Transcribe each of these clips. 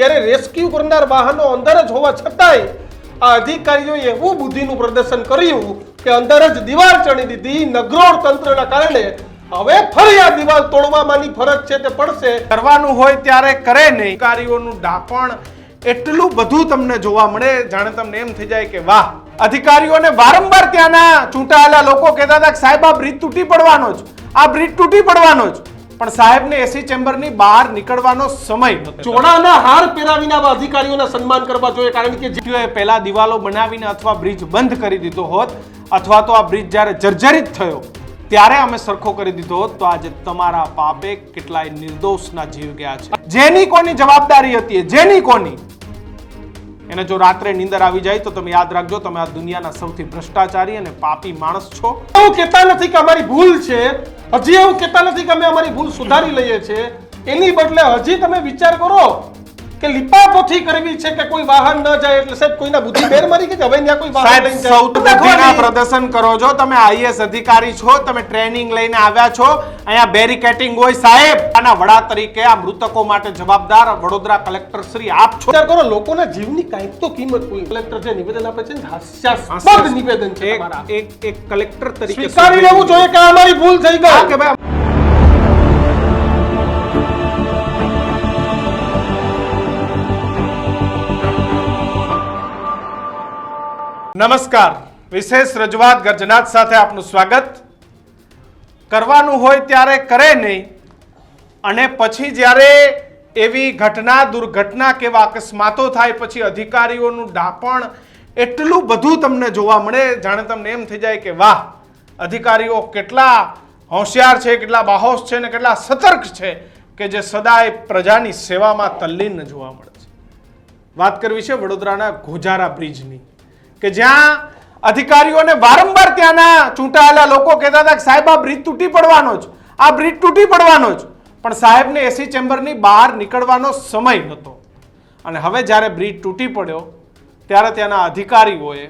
ત્યારે રેસ્ક્યુ કરનાર વાહનો અંદર જ હોવા છતાંય આ અધિકારીઓએ એવું બુદ્ધિનું પ્રદર્શન કર્યું કે અંદર જ દિવાલ ચણી દીધી. નગરોળ તંત્રના કારણે હવે ફરી આ દિવાલ તોડવામાંની ફરજ છે તે પડશે. કરવાનું હોય ત્યારે કરે નહીં. અધિકારીઓનું ડાપણ એટલું બધું તમને જોવા મળે. જાણે તમને એમ થઈ જાય કે વાહ. અધિકારીઓને વારંવાર ત્યાંના ચૂંટાયેલા લોકો કહેતા હતા કે સાહેબ, આ બ્રિજ તૂટી પડવાનો જ. આ બ્રિજ તૂટી પડવાનો જ. પણ સાહેબને એસી ચેમ્બરની બહાર નીકળવાનો સમય ચોડાના હાર પહેરાવીને આવા અધિકારીઓના સન્માન કરવા જોઈએ કારણ કે જે જે પહેલા દિવાલો બનાવીને અથવા બ્રિજ બંધ કરી દીધો હોત અથવા તો આ બ્રિજ જ્યારે જર્જરિત થયો ત્યારે અમે સરખો કરી દીધો હોત તો આજે તમારા પાપે કેટલાય નિર્દોષના જીવ ગયા છે. જેની કોની જવાબદારી હતી જેની કોની? એને જો રાત્રે નીંદર આવી જાય તો તમે યાદ રાખજો, તમે આ દુનિયાના સૌથી ભ્રષ્ટાચારી અને પાપી માણસ છો. એવું કહેતા નથી કે અમારી ભૂલ છે. હજી એવું કહેતા નથી કે અમે અમારી ભૂલ સુધારી લઈએ છીએ. એની બદલે હજી તમે વિચાર કરો કે લીપાપોથી કરવી છે કે કોઈ વાહન ન જાય એટલે સાહેબ કોઈના બુદ્ધિ બેર મારી કે હવે ત્યાં કોઈ વાહન લઈને જાય. સૌથી બુદ્ધિના પ્રદર્શન કરો છો. તમે આઈએસ અધિકારી છો. તમે ટ્રેનિંગ લઈને આવ્યા છો. અહીંયા બેરિકેટિંગ હોય સાહેબ. આના વડા તરીકે આ મૃતકો માટે જવાબદાર વડોદરા કલેક્ટર શ્રી આપ છો. કરો લોકોના જીવની કાંઈક તો કિંમત કોઈ કલેક્ટર જે નિવેદન આપે છે હાસ્યાસ્પદ નિવેદન છે એક એક કલેક્ટર તરીકે સ્વીકારી લેવું જોઈએ કે અમારી ભૂલ થઈ ગઈ? કે ભાઈ નમસ્કાર. વિશેષ રજૂઆત ગર્જનાથ સાથે આપનું સ્વાગત. કરવાનું હોય ત્યારે કરે નહીં. અને પછી જ્યારે એવી ઘટના, દુર્ઘટના કેવા અકસ્માતો થાય, પછી અધિકારીઓનું ડાપણ એટલું બધું તમને જોવા મળે, જાણે તમને એમ થઈ જાય કે વાહ, અધિકારીઓ કેટલા હોશિયાર છે, કેટલા બાહોશ છે ને કેટલા સતર્ક છે કે જે સદાય પ્રજાની સેવામાં તલ્લીન જોવા મળે છે. વાત કરવી છે વડોદરાના ગોજારા બ્રિજની. કે જ્યાં અધિકારીઓને વારંવાર ત્યાંના ચૂંટાયેલા લોકો કહેતા હતા કે સાહેબ, આ બ્રિજ તૂટી પડવાનો જ. આ બ્રિજ તૂટી પડવાનો જ. પણ સાહેબને એસી ચેમ્બરની બહાર નીકળવાનો સમય નહોતો. અને હવે જ્યારે બ્રિજ તૂટી પડ્યો, ત્યારે ત્યાંના અધિકારીઓએ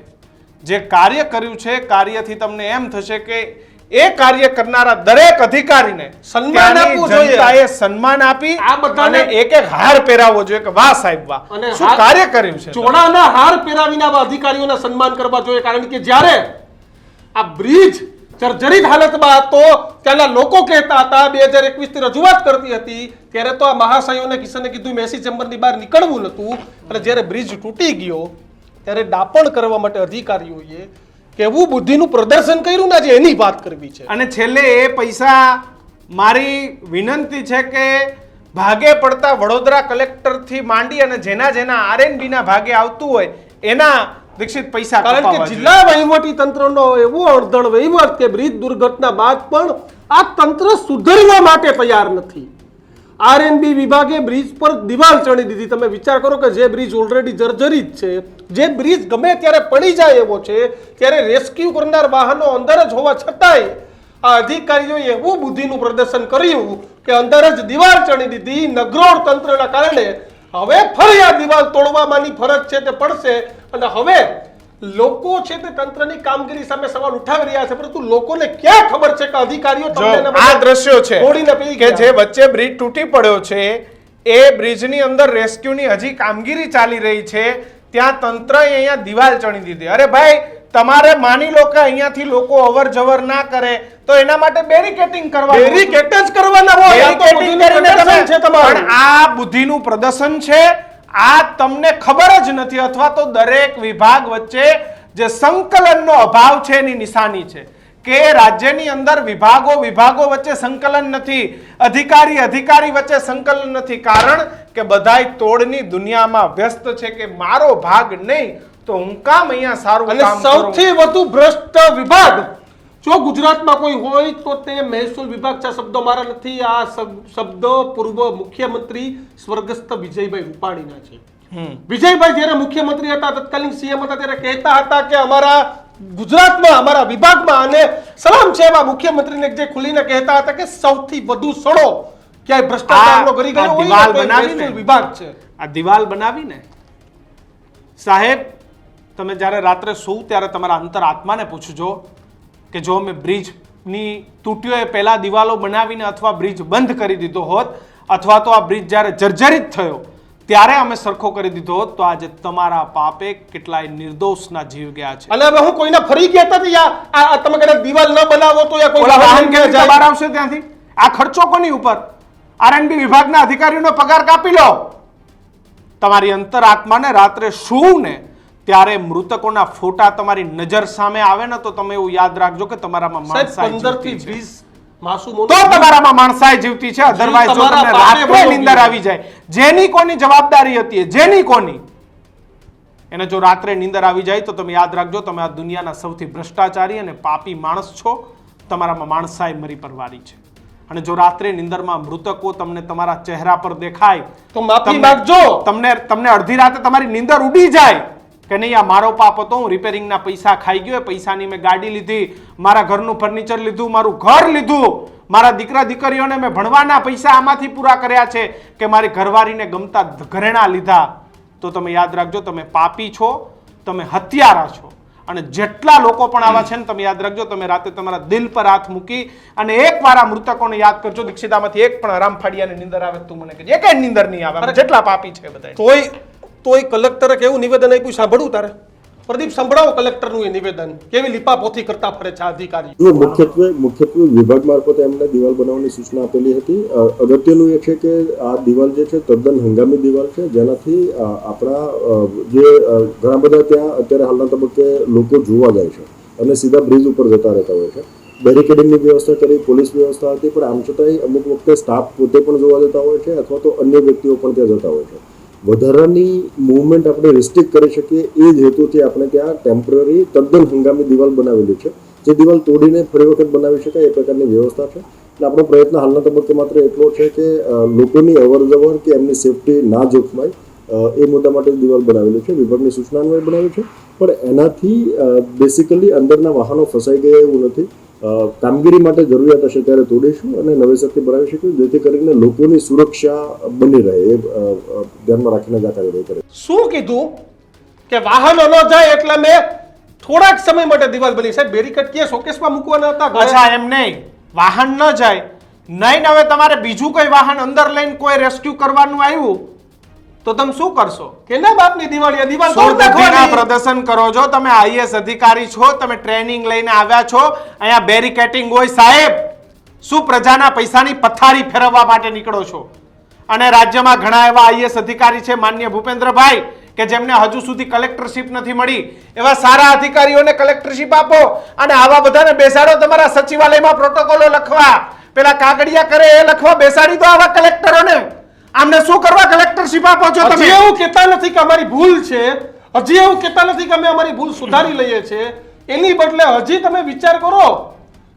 જે કાર્ય કર્યું છે, કાર્યથી તમને એમ થશે કે એ કાર્ય કરનારા દરેક અધિકારીને સન્માન આપવું જોઈએ. જનતાએ સન્માન આપી આ બધાને- એક એક હાર પહેરાવવો જોઈએ કે વાહ સાહેબ વાહ. અને શું કાર્ય કર્યું છે? ચોડાના હાર પહેરાવીને આવા અધિકારીઓને સન્માન કરવા જોઈએ કારણ કે જ્યારે આ બ્રિજ જર્જરિત હાલતમાં હતો ત્યાંના લોકો કહેતા હતા બે હજાર એકવીસથી રજૂઆત કરતી હતી ત્યારે તો આ મહાશયોને કિશને કીધું મેસી ચેમ્બરની બહાર નીકળવું નહોતું અને જ્યારે બ્રિજ તૂટી ગયો ત્યારે ડાપણ કરવા માટે અધિકારીઓએ કેવું બુદ્ધિનું પ્રદર્શન કર્યું ને આજે એની વાત કરવી છે. અને છેલ્લે એ પૈસા મારી વિનંતી છે કે ભાગે પડતા વડોદરા કલેક્ટરથી માંડી અને જેના જેના આરએનબીના ભાગે આવતું હોય એના દીક્ષિત પૈસા કારણ કે જિલ્લા વહીવટી તંત્રનો એવો અડધણ વહીવટ કે બ્રિજ દુર્ઘટના બાદ પણ આ તંત્ર સુધરવા માટે તૈયાર નથી. આરએનબી વિભાગે બ્રિજ પર દિવાલ ચણી દીધી. તમે વિચાર કરો કે જે બ્રિજ ઓલરેડી જર્જરિત છે, જે બ્રિજ ગમે ત્યારે પડી જાય એવો છે, ત્યારે રેસ્ક્યુ કરનાર વાહનો અંદર જ હોવા છતાંય આ અધિકારીઓએ એવું બુદ્ધિનું પ્રદર્શન કર્યું કે અંદર જ દિવાલ ચણી દીધી નગરોળ તંત્રના કારણે. હવે ફરી આ દિવાલ તોડવામાંની ફરજ છે તે પડશે. અને હવે લોકો છે તે તંત્રની કામગીરી સામે સવાલ ઉઠાવી રહ્યા છે પરંતુ લોકોને ક્યાં ખબર છે કે અધિકારીઓ આ દ્રશ્યો છે કે જે વચ્ચે બ્રિજ તૂટી પડ્યો છે એ બ્રિજની અંદર રેસ્ક્યુની હજી કામગીરી ચાલી રહી છે ત્યાં તંત્રએ અહીંયા દિવાલ ચણી દીધી. અરે ભાઈ તમારે માની લો કે અહીંયાથી લોકો અવર જવર ના કરે તો એના માટે બેરિકેટિંગ કરવા બેરિકેટ જ કરવાના હોય આ બુદ્ધિનું પ્રદર્શન છે આ તમને ખબર જ નથી અથવા તો દરેક વિભાગ વચ્ચે જે સંકલનનો અભાવ છે એની નિશાની છે. કે રાજ્યની અંદર વિભાગો વિભાગો વચ્ચે સંકલન નથી અધિકારી અધિકારી વચ્ચે સંકલન નથી. કારણ કે બધાય તોડની દુનિયામાં વ્યસ્ત છે કે મારો ભાગ નહીં તો હું કામ અહીંયા સારું સૌથી વધુ ભ્રષ્ટ વિભાગ જો ગુજરાતમાં કોઈ હોય તો તે મહેસૂલ વિભાગ છે શબ્દો મારા નથી. આ શબ- શબ્દો પૂર્વ મુખ્યમંત્રી સ્વર્ગસ્થ વિજયભાઈ રૂપાણીના છે. વિજયભાઈ જ્યારે મુખ્યમંત્રી હતા તત્કાલીન સીએમ હતા ત્યારે કહેતા હતા કે અમારા ગુજરાતમાં અમારા વિભાગમાં અને સલામ છે એવા મુખ્યમંત્રીને જે ખુલીને કહેતા હતા કે સૌથી વધુ સડો ક્યાંય ભ્રષ્ટાચારનો કરી ગયો દિવાલ બનાવીને. વિભાગ છે. આ દિવાલ બનાવીને સાહેબ તમે જ્યારે રાત્રે સૂવ ત્યારે તમારા અંતર આત્માને પૂછજો. કે જો અમે બ્રિજની તૂટ્યો એ પહેલા દિવાલો બનાવીને અથવા બ્રિજ બંધ કરી દીધો હોત અથવા તો આ બ્રિજ જ્યારે જર્જરિત થયો ત્યારે અમે સરખો કરી દીધો હોત તો આજે તમારા પાપે કેટલાય નિર્દોષના જીવ ગયા છે. અને હવે હું કોઈને ફરી કહેતા હતા આ તમે કદાચ દિવાલ ન બનાવો તો યા કોઈ વાહન જાય. બહાર આવશે ત્યાંથી? આ ખર્ચો કોની ઉપર? આરએનબી વિભાગના અધિકારીઓનો પગાર કાપી લો. તમારી અંતરાત્માને રાત્રે શું ને ત્યારે મૃતકોના ફોટા તમારી નજર સામે આવે ને તો તમે એવું યાદ રાખજો કે તમારામાં માણસાઈ પંદરથી માસૂમો તો તમારામાં માણસાઈ જીવતી છે. અધરવાઇઝ જો તમને રાત્રે નિંદર આવી જાય. જેની કોની જવાબદારી હતી જેની કોની? એને જો રાત્રે નિંદર આવી જાય તો તમે યાદ રાખજો તમે આ દુનિયાના સૌથી ભ્રષ્ટાચારી અને પાપી માણસ છો. તમારામાં માણસાઈ મરી પરવારી છે. અને જો રાત્રે નિંદરમાં મૃતકો તમને તમારા ચહેરા પર દેખાય તો માફી માંગજો. તમને તમને અડધી રાતે તમારી નિંદર ઉડી જાય. કે નહીં આ મારો પાપ હતો હું રિપેરિંગના પૈસા ખાઈ ગયો પૈસાની મેં ગાડી લીધી મારા ઘરનું ફર્નિચર લીધું મારું ઘર લીધું મારા દીકરા દીકરીઓને મેં ભણવાના પૈસા આમાંથી પૂરા કર્યા છે કે મારી ઘરવાળીને ગમતા ઘરેણા લીધા. તો તમે યાદ રાખજો તમે પાપી છો તમે હત્યારા છો. અને જેટલા લોકો પણ આવા છે ને તમે યાદ રાખજો તમે રાતે તમારા દિલ પર હાથ મૂકી અને એક વાર આ મૃતકોને યાદ કરજો દીક્ષિતામાંથી એક પણ આરામ ફાડિયાને નિંદર આવે તું મને કહેજે એક નિંદર નહીં આવે જેટલા પાપી છે બધા તોય તોય કલેક્ટરે કેવું નિવેદન આપ્યું? સાંભળવું તારે? પ્રદીપ, સંભળાવો કલેક્ટરનું એ નિવેદન. કેવી લીપાપોથી કરતા ફરે છે અધિકારી? મુખ્યત્વે મુખ્યત્વે વિભાગ મારફતે એમને દિવાલ બનાવવાની સૂચના આપેલી હતી. અગત્યનું એ છે કે આ દિવાલ જે છે તદ્દન હંગામી દિવાલ છે. જેનાથી આપણા જે ઘણા બધા ત્યાં અત્યારે હાલના તબક્કે લોકો જોવા જાય છે અને સીધા બ્રિજ ઉપર જતા રહેતા હોય છે. બેરિકેડિંગની વ્યવસ્થા કરી, પોલીસ વ્યવસ્થા હતી, પણ આમ છતાંય અમુક વખતે સ્ટાફ પોતે પણ જોવા જતા હોય છે અથવા તો અન્ય વ્યક્તિઓ પણ ત્યાં જતા હોય છે. વધારાની મુવમેન્ટ આપણે રિસ્ટ્રિક્ટ કરી શકીએ, એ જ હેતુથી આપણે ત્યાં ટેમ્પરરી તદ્દન હંગામી દિવાલ બનાવેલી છે. જે દિવાલ તોડીને ફરી વખત બનાવી શકાય એ પ્રકારની વ્યવસ્થા છે. એટલે આપણો પ્રયત્ન હાલના તબક્કે માત્ર એટલો છે કે લોકોની અવર જવર કે એમની સેફટી ના જોખમાય એ માટે જ દિવાલ બનાવેલી છે. વિભાગની સૂચના અન્વયે બનાવી છે. પણ એનાથી બેસિકલી અંદરના વાહનો ફસાઈ ગયા એવું નથી. કામગીરી માટે જરૂરિયાત હશે ત્યારે તોડીશું અને નવેસરથી બનાવી શકીશું જેથી કરીને લોકોની સુરક્ષા બની રહે એ ધ્યાનમાં રાખીને જ આ કાર્યવાહી કરે. શું કીધું? કે વાહનો ન જાય એટલે મેં થોડાક સમય માટે દિવાલ બની. સાહેબ બેરીકેડ કે શોકેસમાં મૂકવાના હતા અચ્છા એમ નહીં. વાહન ન જાય. નહીં ને હવે તમારે બીજું કોઈ વાહન અંદર લઈને કોઈ રેસ્ક્યુ કરવાનું આવ્યું? તો તમે શું કરશો? કેના બાપની દિવાળી? તોડ નાખવાની. પ્રદર્શન કરો છો. તમે આઈએસ અધિકારી છો. તમે ટ્રેનિંગ લઈને આવ્યા છો. અહીંયા બેરિકેટિંગ હોય સાહેબ. શું પ્રજાના પૈસાની પથારી ફેરવવા માટે નીકળો છો? અને રાજ્યમાં ઘણા એવા આઈએસ અધિકારી છે માન્ય ભૂપેન્દ્રભાઈ કે જેમને હજુ સુધી કલેક્ટરશીપ નથી મળી. એવા સારા અધિકારીઓને કલેક્ટરશીપ આપો અને આવા બધાને બેસાડો. તમારા સચિવાલયમાં પ્રોટોકોલો લખવા. પેલા કાગડિયા કરે એ લખવા. બેસાડી દો આવા કલેક્ટરોને. આમને શું કરવા કલેક્ટરશીપ આપો છો તમે? એવું કહેતા નથી કે અમારી ભૂલ છે. હજી એવું કહેતા નથી કે અમે અમારી ભૂલ સુધારી લઈએ છીએ. એની બદલે હજી તમે વિચાર કરો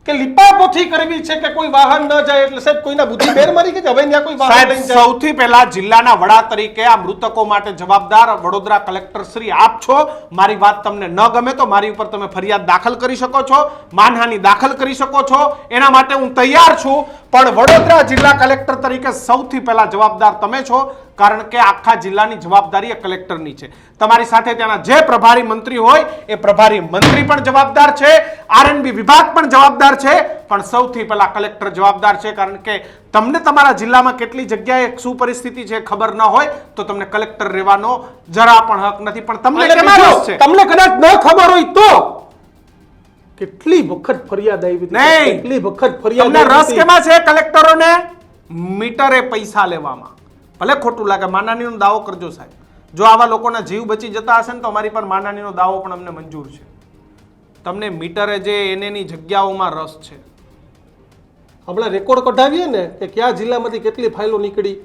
કે લીપાપોથી કરવી છે કે કોઈ વાહન ન જાય એટલે સાહેબ કોઈના બુદ્ધિ બેર મારી કે હવે ત્યાં કોઈ વાહન સૌથી પહેલા જિલ્લાના વડા તરીકે આ મૃતકો માટે જવાબદાર વડોદરા કલેક્ટર શ્રી આપ છો. મારી વાત તમને ન ગમે તો મારી ઉપર તમે ફરિયાદ દાખલ કરી શકો છો માનહાનિ દાખલ કરી શકો છો. એના માટે હું તૈયાર છું. પણ વડોદરા જિલ્લા કલેક્ટર તરીકે સૌથી પહેલા જવાબદાર તમે છો. કારણ કે આખા જિલ્લાની જવાબદારી એ કલેક્ટરની છે. તમારી સાથે ત્યાંના જે પ્રભારી મંત્રી હોય એ પ્રભારી મંત્રી પણ જવાબદાર છે આરએનબી વિભાગ પણ જવાબદાર છે પણ સૌથી પહેલા કલેક્ટર જવાબદાર છે કારણ કે તમને તમારા જિલ્લામાં કેટલી જગ્યાએ શું પરિસ્થિતિ છે ખબર ન હોય તો તમને કલેક્ટર રહેવાનો જરા પણ હક નથી. પણ તમને તમને કદાચ ન ખબર હોય તો કેટલી વખત ફરિયાદ આવી નહીં. કેટલી વખત ફરિયાદ રસ. કેમાં છે કલેક્ટરોને? મીટરે પૈસા લેવામાં. ભલે ખોટું લાગે માનાનીનો દાવો કરજો સાહેબ. જો આવા લોકોના જીવ બચી જતા હશે ને તો અમારી પર માનાનીનો દાવો પણ અમને મંજૂર છે. તમને મીટરે જે એનેની જગ્યાઓમાં રસ છે. હમણાં રેકોર્ડ કઢાવીએ ને કે કયા જિલ્લામાંથી કેટલી ફાઇલો નીકળી.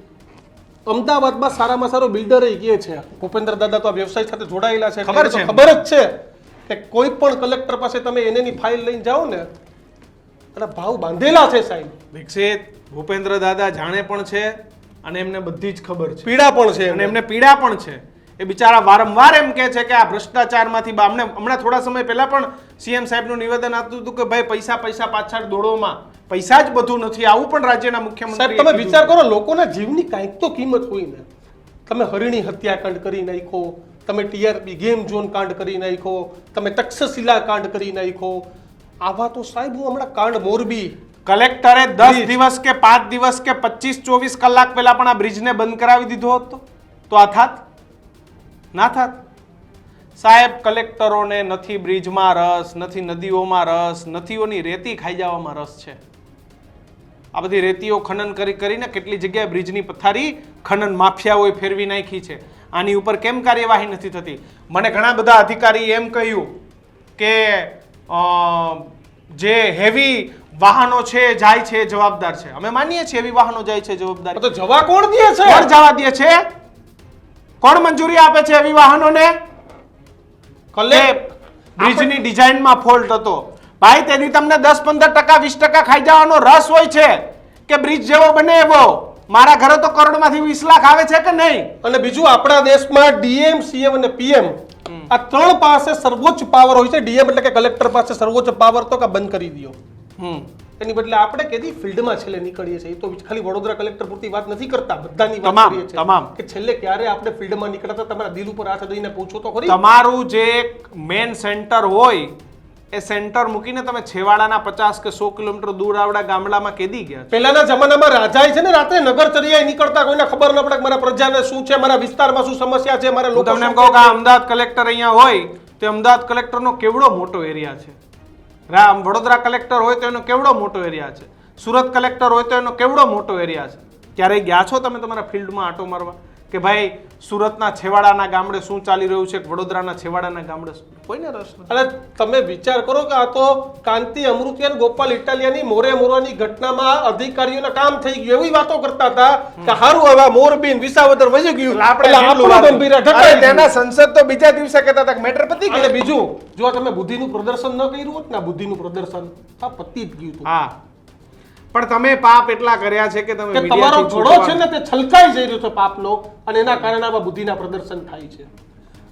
અમદાવાદમાં સારામાં સારો બિલ્ડર એ કહે છે? ભૂપેન્દ્ર દાદા તો આ વ્યવસાય સાથે જોડાયેલા છે. ખબર છે. ખબર જ છે કે કોઈ પણ કલેક્ટર પાસે તમે એનેની ફાઇલ લઈને જાઓ ને એટલે ભાવ બાંધેલા છે સાહેબ. વિકસિત ભૂપેન્દ્ર દાદા જાણે પણ છે. અને એમને બધી જ ખબર છે. પીડા પણ છે અને એમને પીડા પણ છે. એ બિચારા વારંવાર એમ કહે છે કે આ ભ્રષ્ટાચારમાંથી અમને હમણાં થોડા સમય પહેલા પણ સીએમ સાહેબનું નિવેદન આપતું હતું કે ભાઈ પૈસા પૈસા પાછળ દોડોમાં પૈસા જ બધું નથી. આવું પણ રાજ્યના મુખ્યમંત્રી તમે વિચાર કરો લોકોના જીવની કાંઈક તો કિંમત હોય ને. તમે હરિણી હત્યાકાંડ કરી નાખો તમે ટીઆરપી ગેમ ઝોન કાંડ કરી નાખો તમે તક્ષશિલા કાંડ કરી નાખો આવા તો સાહેબ હું હમણાં કાંડ મોરબી કલેક્ટરે દસ દિવસ કે પાંચ દિવસ કે પચીસ ચોવીસ કલાક પહેલા પણ આ બ્રિજને બંધ કરાવી દીધો હતો? તો આ થાત? ના થાત? સાહેબ કલેક્ટરોને નથી બ્રિજમાં રસ નથી નદીઓમાં રસ નદીઓની રેતી ખાઈ જવામાં રસ છે. આ બધી રેતીઓ ખનન કરી કરીને કેટલી જગ્યાએ બ્રિજની પથારી ખનન માફિયાઓએ ફેરવી નાખી છે. આની ઉપર કેમ કાર્યવાહી નથી થતી? મને ઘણા બધા અધિકારી એમ કહ્યું કે જે હેવી વાહનો છે જાય છે જવાબદાર છે. અમે માનીએ છીએ એવી વાહનો જાય છે જવાબદાર. તો જવા કોણ દે છે? કોણ જવા દે છે? કોણ મંજૂરી આપે છે એવી વાહનોને? કલે બ્રિજની ડિઝાઇનમાં ફોલ્ટ હતો. ભાઈ તેની તમને દસ પંદર ટકા વીસ ટકા ખાઈ જવાનો રસ હોય છે કે બ્રિજ જેવો બને એવો. મારા ઘરે તો કરોડમાંથી વીસ લાખ આવે છે કે નહીં? અને બીજું આપણા દેશમાં ડીએમ સીએમ અને પીએમ આ ત્રણ પાસે સર્વોચ્ચ પાવર હોય છે. ડીએમ એટલે કે કલેક્ટર પાસે સર્વોચ્ચ પાવર તો કે બંધ કરી દો હમ. એની બદલે આપણે કેદી ફિલ્ડમાં છેલ્લે નીકળીએ છીએ. તો ખાલી વડોદરા કલેક્ટર પૂરતી વાત નથી કરતા. બધાની વાત કરીએ છીએ તમામ. કે છેલ્લે ક્યારે આપણે ફિલ્ડમાં નીકળતા તમારા દિલ ઉપર હાથ દઈને પૂછો તો ખરી. તમારું જે મેન સેન્ટર હોય એ સેન્ટર મૂકીને તમે છેવાડાના પચાસ કે સો કિલોમીટર દૂર આવડા ગામડામાં કેદી ગયા? પહેલાના જમાનામાં રાજાએ છે ને રાત્રે નગરચર્યાએ નીકળતા કોઈને ખબર ન પડે કે મારા પ્રજાને શું છે મારા વિસ્તારમાં શું સમસ્યા છે મારા લોકો તમને એમ કહો કે અમદાવાદ કલેક્ટર અહીંયા હોય તો અમદાવાદ કલેક્ટરનો કેવડો મોટો એરિયા છે? રા- વડોદરા કલેક્ટર હોય તો એનો કેવડો મોટો એરિયા છે? સુરત કલેક્ટર હોય તો એનો કેવડો મોટો એરિયા છે? ક્યારેય ગયા છો તમે તમારા ફિલ્ડમાં આટો મારવા? કે ભાઈ સુરતના છેવાડાના ગામડે શું ચાલી રહ્યું છે? વડોદરાના છેવાડાના ગામડે કોઈને રસ નથી. અને તમે વિચાર કરો કે આ તો કાંતિ અમૃતિયાન ગોપાલ ઇટાલિયાની મોરે મોરવાની ઘટનામાં અધિકારીઓના કામ થઈ ગયું. એવી વાતો કરતા હતા કે હારું હવે મોરબીન વિસાવદર વહી ગયું. આપણે તેના સંસદ તો બીજા દિવસે કહેતા હતા કે મેટર પતી ગયું. બીજું જો તમે બુદ્ધિનું પ્રદર્શન ન કર્યું હોત ને બુદ્ધિનું પ્રદર્શન આ પતી જ ગયું હા. પણ તમે પાપ એટલા કર્યા છે કે તમે તમારો ઘોડો છે ને તે છલકાઈ જઈ રહ્યો છે પાપનો અને એના કારણે આવા બુદ્ધિના પ્રદર્શન થાય છે.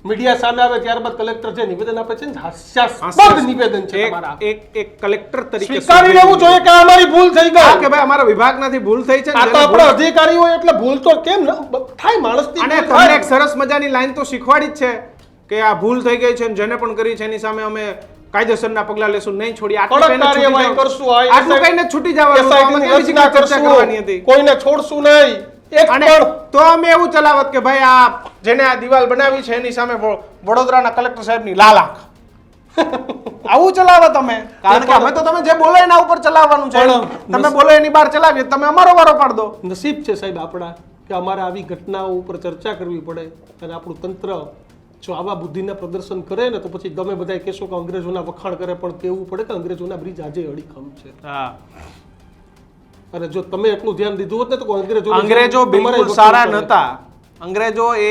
મીડિયા સામે આવે ત્યારબાદ કલેક્ટર જે નિવેદન આપે છે હાસ્યાસ્પદ નિવેદન છે એક- એક કલેક્ટર તરીકે સ્વીકારી લેવું જોઈએ કે અમારી ભૂલ થઈ ગઈ. કે ભાઈ અમારા વિભાગમાંથી ભૂલ થઈ છે આ તો આપણા અધિકારી હોય એટલે ભૂલ તો કેમ ન થાય માણસથી અને તમને એક સરસ મજાની લાઈન તો શીખવાડી જ છે કે આ ભૂલ થઈ ગઈ છે જેને પણ કરી છે એની સામે અમે કાયદેસરના પગલા લેશું નહીં છોડી આટલું. કરશું આટલું કહીને છૂટી જવાનું કોઈને છોડશું નહીં. તો અમે એવું ચલાવત કે ભાઈ આ જેને આ દિવાલ બનાવી છે એની સામે વડોદરાના કલેક્ટર સાહેબની લાલ આંખ. આવું ચલાવો તમે કારણ કે અમે તો તમે જે બોલો એના ઉપર ચલાવવાનું છે. તમે બોલો એની બહાર ચલાવીએ તમે અમારો વારો પાડ દો. નસીબ છે સાહેબ આપણા કે અમારે આવી ઘટનાઓ ઉપર ચર્ચા કરવી પડે અને આપણું તંત્ર જો આવા બુદ્ધિના પ્રદર્શન કરે ને તો પછી તમે બધા કહેશો કે અંગ્રેજોના વખાણ કરે પણ કહેવું પડે કે અંગ્રેજોના બ્રિજ આજે અડીખમ છે. હા. અને જો તમે એટલું ધ્યાન દીધું હોત ને તો અંગ્રેજો અંગ્રેજો બિલકુલ સારા નહોતા. અંગ્રેજો એ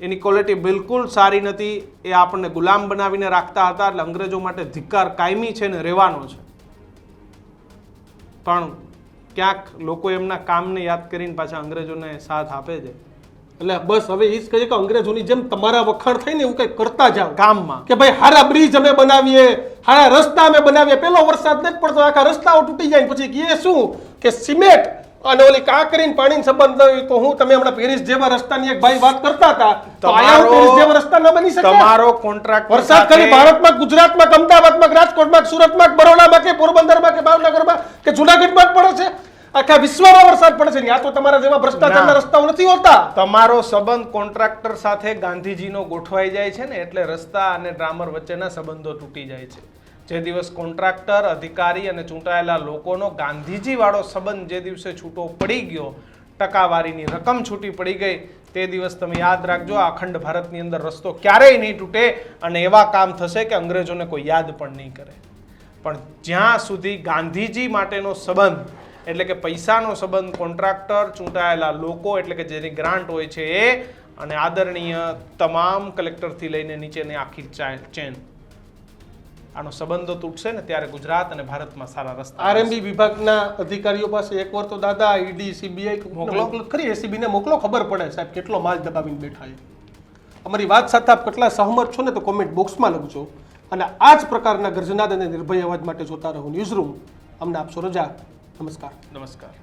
એની ક્વોલિટી બિલકુલ સારી નથી. એ આપણને ગુલામ બનાવીને રાખતા હતા એટલે અંગ્રેજો માટે ધિક્કાર કાયમી છે ને રહેવાનો છે. પણ ક્યાંક લોકો એમના કામને યાદ કરીને પાછા અંગ્રેજોને સાથ આપે છે. એટલે બસ હવે એ જ કહીએ કે અંગ્રેજોની જેમ તમારા વખાણ થઈને એવું કંઈક કરતા જાઓ. ગામમાં. કે ભાઈ હારા બ્રિજ અમે બનાવીએ હારા રસ્તા અમે બનાવીએ પેલો વરસાદ નથી પડતો આખા રસ્તાઓ તૂટી જાય પછી કહીએ શું? કે સિમેન્ટ અને ઓલી કાંકરીને પાણી સંબંધ હોય તો હું તમે હમણાં પેરિસ જેવા રસ્તાની એક ભાઈ વાત કરતા હતા તો આયા પેરિસ જેવા રસ્તા ન બની શકે? તમારો કોન્ટ્રાક્ટ વરસાદ ખાલી ભારતમાં ગુજરાતમાં અમદાવાદમાં રાજકોટમાં સુરતમાં બરોડામાં કે પોરબંદરમાં કે ભાવનગરમાં કે જુનાગઢમાં જ પડે છે? આખા વિશ્વમાં વરસાદ પડે છે ત્યાં તો તમારા જેવા ભ્રષ્ટાચારના રસ્તાઓ નથી હોતા. તમારો સંબંધ કોન્ટ્રાક્ટર સાથે ગાંધીજીનો ગોઠવાઈ જાય છે ને એટલે રસ્તા અને ડ્રામર વચ્ચેના સંબંધો તૂટી જાય છે. જે દિવસ કોન્ટ્રાક્ટર અધિકારી અને ચૂંટાયેલા લોકોનો ગાંધીજી વાળો સંબંધ જે દિવસે છૂટો પડી ગયો ટકાવારીની રકમ છૂટી પડી ગઈ તે દિવસ તમે યાદ રાખજો આ અખંડ ભારતની અંદર રસ્તો ક્યારેય નહીં તૂટે અને એવા કામ થશે કે અંગ્રેજોને કોઈ યાદ પણ નહીં કરે. પણ જ્યાં સુધી ગાંધીજી માટેનો સંબંધ એટલે કે પૈસાનો સંબંધ કોન્ટ્રાક્ટર ચૂંટાયેલા લોકો એટલે કે જેની ગ્રાન્ટ હોય છે એ અને આદરણીય તમામ કલેક્ટરથી લઈને નીચેની આખી ચેન. આનો સંબંધો તૂટશે ને ત્યારે ગુજરાત અને ભારતમાં સારા રસ્તા આરએમબી વિભાગના અધિકારીઓ પાસે એકવાર તો દાદા ઈડી સીબીઆઈ મોકલો. મોકલો. ખરી એસીબી ને મોકલો ખબર પડે સાહેબ કેટલો માલ દબાવીને બેઠા છે. અમારી વાત સાથે આપ કેટલા સહમત છો ને તો કોમેન્ટ બોક્સમાં લખજો. અને આ જ પ્રકારના ગર્જનાદ અને નિર્ભય અવાજ માટે જોતા રહો. ન્યૂઝ રૂમ અમને આપશો રજા. નમસ્કાર. નમસ્કાર.